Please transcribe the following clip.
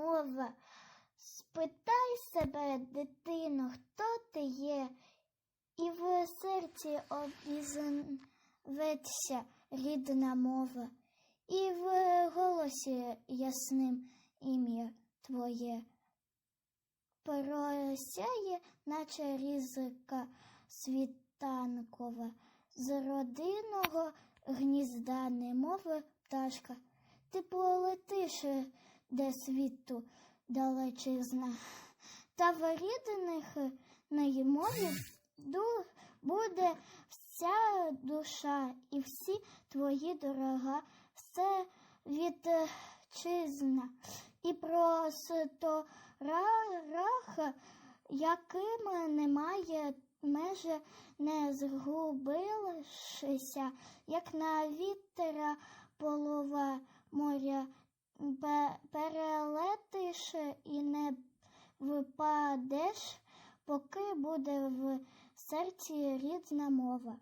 мова. Спитай себе, дитино, хто ти є, і в серці обізветься рідна мова, і в голосі ясним ім'я твоє. Просяє, наче різка світанкова, з родинного гнізда немови пташка. Ти полетиш, де світу далечизна, та в рідних неї мові буде вся душа і всі твої дорога, все вітчизна. І просто рах, яким немає меже, не згубишся, як на вітера полова моря перелетиш і не випадеш, поки буде в серці рідна мова.